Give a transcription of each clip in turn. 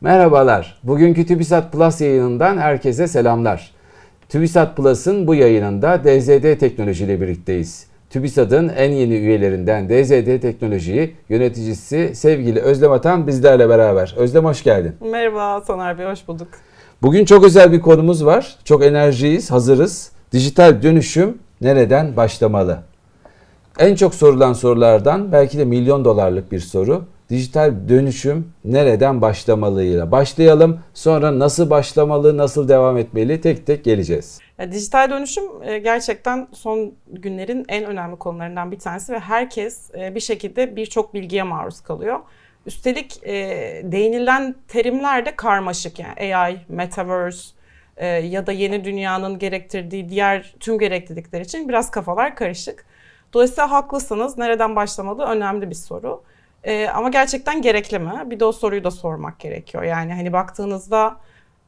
Merhabalar. Bugünkü TÜBİSAT Plus yayınından herkese selamlar. TÜBİSAT Plus'ın bu yayınında DZD Teknoloji ile birlikteyiz. TÜBİSAT'ın en yeni üyelerinden DZD Teknoloji'yi yöneticisi sevgili Özlem Atan bizlerle beraber. Özlem hoş geldin. Merhaba Soner Bey, hoş bulduk. Bugün çok özel bir konumuz var. Çok enerjiyiz, hazırız. Dijital dönüşüm nereden başlamalı? En çok sorulan sorulardan belki de milyon dolarlık bir soru. Dijital dönüşüm nereden başlamalıyla başlayalım. Sonra nasıl başlamalı, nasıl devam etmeli tek tek geleceğiz. Ya, dijital dönüşüm e, gerçekten son günlerin en önemli konularından bir tanesi ve herkes e, bir şekilde birçok bilgiye maruz kalıyor. Üstelik e, değinilen terimler de karmaşık yani AI, Metaverse e, ya da yeni dünyanın gerektirdiği diğer tüm gereklilikler için biraz kafalar karışık. Dolayısıyla haklısınız. Nereden başlamalı önemli bir soru. E, ama gerçekten gerekli mi? Bir de o soruyu da sormak gerekiyor. Yani hani baktığınızda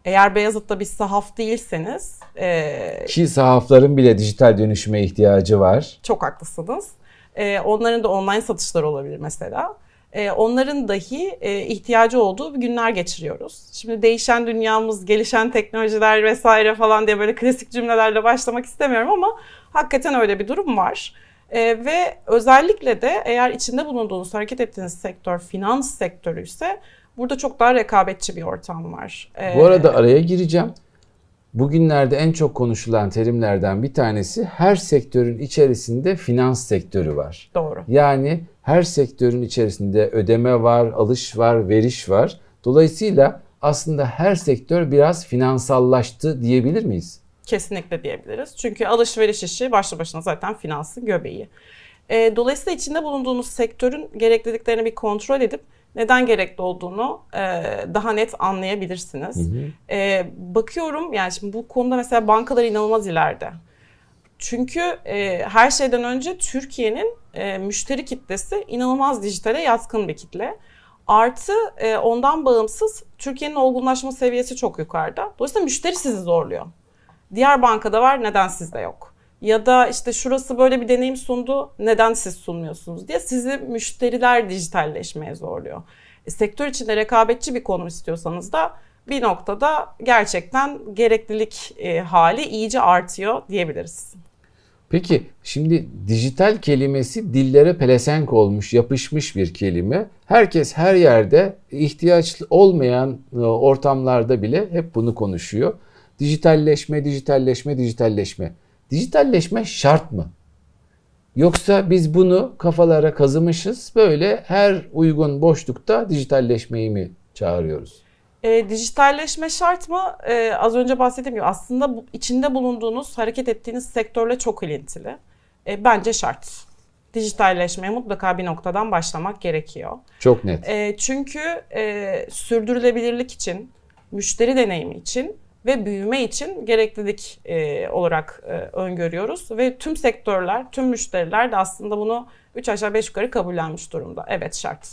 eğer Beyazıt'ta bir sahaf değilseniz e, Ki sahafların bile dijital dönüşüme ihtiyacı var. çok haklısınız. E, onların da online satışları olabilir mesela. E, onların dahi e, ihtiyacı olduğu bir günler geçiriyoruz. Şimdi değişen dünyamız, gelişen teknolojiler vesaire falan diye böyle klasik cümlelerle başlamak istemiyorum ama hakikaten öyle bir durum var. E, ve özellikle de eğer içinde bulunduğunuz, hareket ettiğiniz sektör finans sektörü ise burada çok daha rekabetçi bir ortam var. E, Bu arada araya gireceğim. Bugünlerde en çok konuşulan terimlerden bir tanesi her sektörün içerisinde finans sektörü var. Doğru. Yani her sektörün içerisinde ödeme var, alış var, veriş var. Dolayısıyla aslında her sektör biraz finansallaştı diyebilir miyiz? Kesinlikle diyebiliriz. Çünkü alışveriş işi başlı başına zaten finansın göbeği. E, dolayısıyla içinde bulunduğunuz sektörün gerekliliklerini bir kontrol edip neden gerekli olduğunu e, daha net anlayabilirsiniz. E, bakıyorum yani şimdi bu konuda mesela bankalar inanılmaz ileride. Çünkü e, her şeyden önce Türkiye'nin e, müşteri kitlesi inanılmaz dijitale yatkın bir kitle. Artı e, ondan bağımsız Türkiye'nin olgunlaşma seviyesi çok yukarıda. Dolayısıyla müşteri sizi zorluyor. Diğer bankada var neden sizde yok? Ya da işte şurası böyle bir deneyim sundu neden siz sunmuyorsunuz diye sizi müşteriler dijitalleşmeye zorluyor. E, sektör içinde rekabetçi bir konum istiyorsanız da bir noktada gerçekten gereklilik e, hali iyice artıyor diyebiliriz. Peki şimdi dijital kelimesi dillere pelesenk olmuş, yapışmış bir kelime. Herkes her yerde ihtiyaç olmayan e, ortamlarda bile hep bunu konuşuyor. Dijitalleşme, dijitalleşme, dijitalleşme. Dijitalleşme şart mı? Yoksa biz bunu kafalara kazımışız böyle her uygun boşlukta dijitalleşmeyi mi çağırıyoruz? E, dijitalleşme şart mı? E, az önce bahsettiğim gibi aslında bu, içinde bulunduğunuz, hareket ettiğiniz sektörle çok ilintili. E, bence şart. Dijitalleşmeye mutlaka bir noktadan başlamak gerekiyor. Çok net. E, çünkü e, sürdürülebilirlik için, müşteri deneyimi için ve büyüme için gereklilik e, olarak e, öngörüyoruz. Ve tüm sektörler, tüm müşteriler de aslında bunu 3 aşağı 5 yukarı kabullenmiş durumda. Evet şart.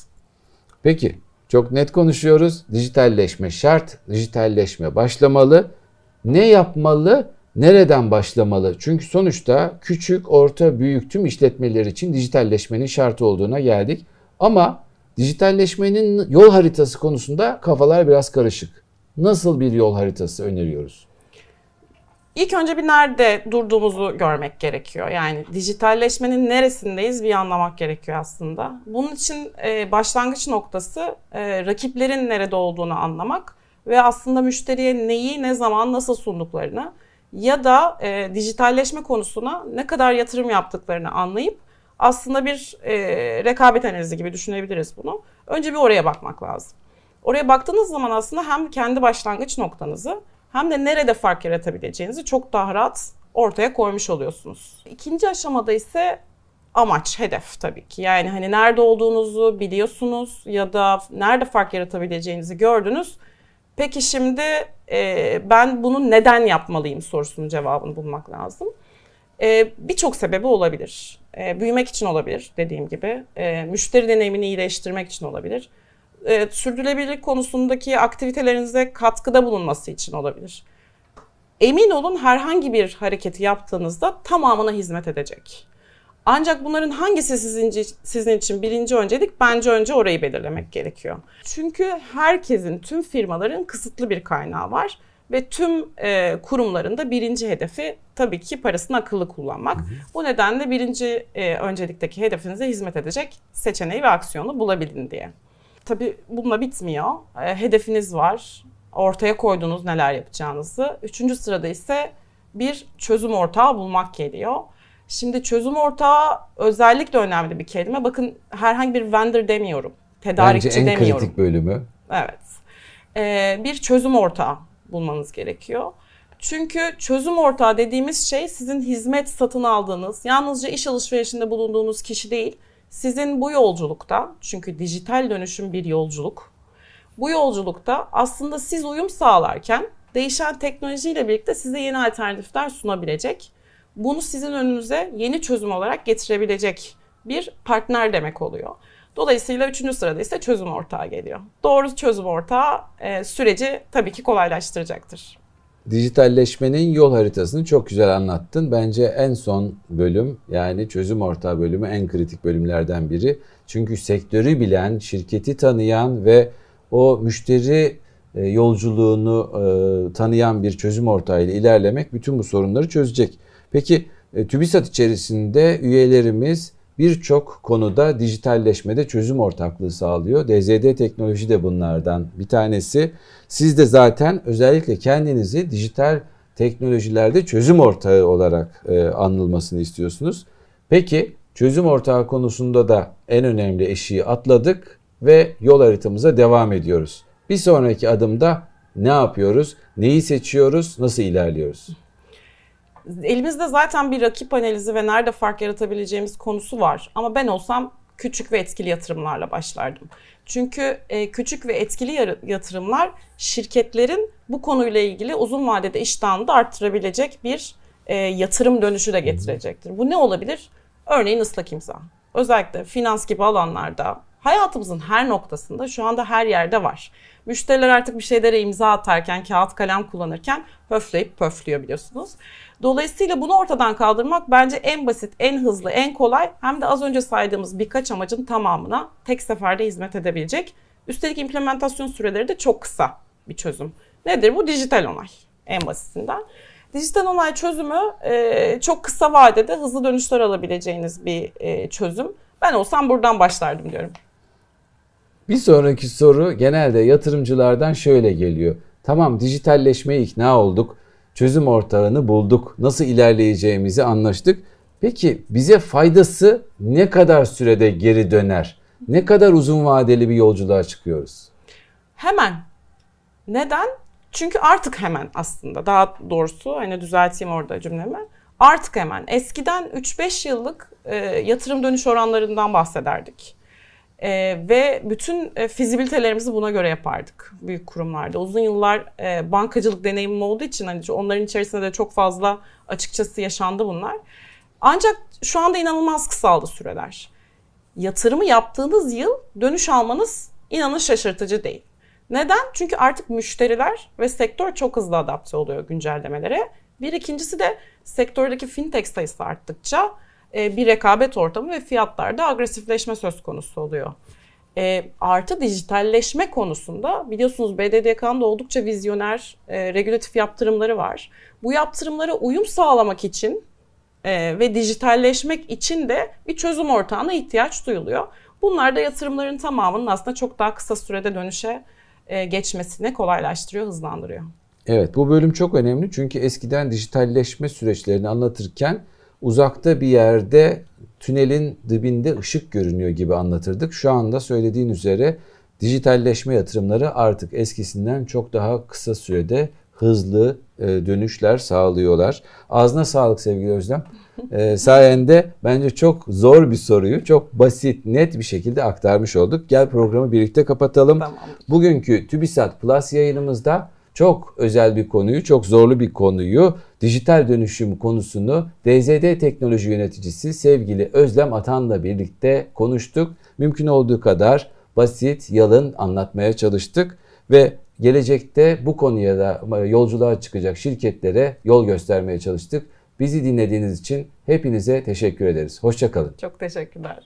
Peki çok net konuşuyoruz. Dijitalleşme şart. Dijitalleşme başlamalı. Ne yapmalı? Nereden başlamalı? Çünkü sonuçta küçük, orta, büyük tüm işletmeler için dijitalleşmenin şart olduğuna geldik. Ama dijitalleşmenin yol haritası konusunda kafalar biraz karışık. Nasıl bir yol haritası öneriyoruz? İlk önce bir nerede durduğumuzu görmek gerekiyor. Yani dijitalleşmenin neresindeyiz bir anlamak gerekiyor aslında. Bunun için e, başlangıç noktası e, rakiplerin nerede olduğunu anlamak ve aslında müşteriye neyi, ne zaman, nasıl sunduklarını ya da e, dijitalleşme konusuna ne kadar yatırım yaptıklarını anlayıp aslında bir e, rekabet analizi gibi düşünebiliriz bunu. Önce bir oraya bakmak lazım. Oraya baktığınız zaman aslında hem kendi başlangıç noktanızı hem de nerede fark yaratabileceğinizi çok daha rahat ortaya koymuş oluyorsunuz. İkinci aşamada ise amaç, hedef tabii ki. Yani hani nerede olduğunuzu biliyorsunuz ya da nerede fark yaratabileceğinizi gördünüz. Peki şimdi e, ben bunu neden yapmalıyım sorusunun cevabını bulmak lazım. E, Birçok sebebi olabilir. E, büyümek için olabilir dediğim gibi. E, müşteri deneyimini iyileştirmek için olabilir e, sürdürülebilirlik konusundaki aktivitelerinize katkıda bulunması için olabilir. Emin olun herhangi bir hareketi yaptığınızda tamamına hizmet edecek. Ancak bunların hangisi sizin, sizin için birinci öncelik? Bence önce orayı belirlemek gerekiyor. Çünkü herkesin, tüm firmaların kısıtlı bir kaynağı var. Ve tüm e, kurumların da birinci hedefi tabii ki parasını akıllı kullanmak. Hı hı. Bu nedenle birinci e, öncelikteki hedefinize hizmet edecek seçeneği ve aksiyonu bulabilin diye. Tabii bununla bitmiyor. E, hedefiniz var. Ortaya koyduğunuz neler yapacağınızı. Üçüncü sırada ise bir çözüm ortağı bulmak geliyor. Şimdi çözüm ortağı özellikle önemli bir kelime. Bakın herhangi bir vendor demiyorum. Tedarikçi Bence en demiyorum. kritik bölümü. Evet. Ee, bir çözüm ortağı bulmanız gerekiyor. Çünkü çözüm ortağı dediğimiz şey sizin hizmet satın aldığınız, yalnızca iş alışverişinde bulunduğunuz kişi değil, sizin bu yolculukta, çünkü dijital dönüşüm bir yolculuk, bu yolculukta aslında siz uyum sağlarken değişen teknolojiyle birlikte size yeni alternatifler sunabilecek, bunu sizin önünüze yeni çözüm olarak getirebilecek bir partner demek oluyor. Dolayısıyla üçüncü sırada ise çözüm ortağı geliyor. Doğru çözüm ortağı e, süreci tabii ki kolaylaştıracaktır. Dijitalleşmenin yol haritasını çok güzel anlattın. Bence en son bölüm yani çözüm ortağı bölümü en kritik bölümlerden biri. Çünkü sektörü bilen, şirketi tanıyan ve o müşteri e, yolculuğunu e, tanıyan bir çözüm ortağıyla ilerlemek bütün bu sorunları çözecek. Peki e, TÜBİSAT içerisinde üyelerimiz birçok konuda dijitalleşmede çözüm ortaklığı sağlıyor. DZD teknoloji de bunlardan bir tanesi. Siz de zaten özellikle kendinizi dijital teknolojilerde çözüm ortağı olarak e, anılmasını istiyorsunuz. Peki çözüm ortağı konusunda da en önemli eşiği atladık ve yol haritamıza devam ediyoruz. Bir sonraki adımda ne yapıyoruz? Neyi seçiyoruz? Nasıl ilerliyoruz? Elimizde zaten bir rakip analizi ve nerede fark yaratabileceğimiz konusu var. Ama ben olsam küçük ve etkili yatırımlarla başlardım. Çünkü e, küçük ve etkili yatırımlar şirketlerin bu konuyla ilgili uzun vadede iştahını da arttırabilecek bir e, yatırım dönüşü de getirecektir. Bu ne olabilir? Örneğin ıslak imza. Özellikle finans gibi alanlarda hayatımızın her noktasında şu anda her yerde var. Müşteriler artık bir şeylere imza atarken, kağıt kalem kullanırken höfleyip pöflüyor biliyorsunuz. Dolayısıyla bunu ortadan kaldırmak bence en basit, en hızlı, en kolay hem de az önce saydığımız birkaç amacın tamamına tek seferde hizmet edebilecek. Üstelik implementasyon süreleri de çok kısa bir çözüm. Nedir bu? Dijital onay en basitinden. Dijital onay çözümü e, çok kısa vadede hızlı dönüşler alabileceğiniz bir e, çözüm. Ben olsam buradan başlardım diyorum. Bir sonraki soru genelde yatırımcılardan şöyle geliyor. Tamam dijitalleşmeye ikna olduk. Çözüm ortağını bulduk. Nasıl ilerleyeceğimizi anlaştık. Peki bize faydası ne kadar sürede geri döner? Ne kadar uzun vadeli bir yolculuğa çıkıyoruz? Hemen. Neden? Çünkü artık hemen aslında. Daha doğrusu hani düzelteyim orada cümlemi. Artık hemen. Eskiden 3-5 yıllık e, yatırım dönüş oranlarından bahsederdik. E, ve bütün e, fizibilitelerimizi buna göre yapardık büyük kurumlarda. Uzun yıllar e, bankacılık deneyimim olduğu için hani onların içerisinde de çok fazla açıkçası yaşandı bunlar. Ancak şu anda inanılmaz kısaldı süreler. Yatırımı yaptığınız yıl dönüş almanız inanın şaşırtıcı değil. Neden? Çünkü artık müşteriler ve sektör çok hızlı adapte oluyor güncellemelere. Bir ikincisi de sektördeki fintech sayısı arttıkça bir rekabet ortamı ve fiyatlarda agresifleşme söz konusu oluyor. E, artı dijitalleşme konusunda biliyorsunuz BDDK'nın da oldukça vizyoner e, regülatif yaptırımları var. Bu yaptırımlara uyum sağlamak için e, ve dijitalleşmek için de bir çözüm ortağına ihtiyaç duyuluyor. Bunlar da yatırımların tamamının aslında çok daha kısa sürede dönüşe e, geçmesini kolaylaştırıyor, hızlandırıyor. Evet bu bölüm çok önemli çünkü eskiden dijitalleşme süreçlerini anlatırken uzakta bir yerde tünelin dibinde ışık görünüyor gibi anlatırdık. Şu anda söylediğin üzere dijitalleşme yatırımları artık eskisinden çok daha kısa sürede hızlı e, dönüşler sağlıyorlar. Ağzına sağlık sevgili Özlem. E, sayende bence çok zor bir soruyu çok basit, net bir şekilde aktarmış olduk. Gel programı birlikte kapatalım. Tamam. Bugünkü TÜBİSAT Plus yayınımızda çok özel bir konuyu, çok zorlu bir konuyu, dijital dönüşüm konusunu DZD Teknoloji Yöneticisi sevgili Özlem Atan'la birlikte konuştuk. Mümkün olduğu kadar basit, yalın anlatmaya çalıştık ve gelecekte bu konuya da yolculuğa çıkacak şirketlere yol göstermeye çalıştık. Bizi dinlediğiniz için hepinize teşekkür ederiz. Hoşçakalın. Çok teşekkürler.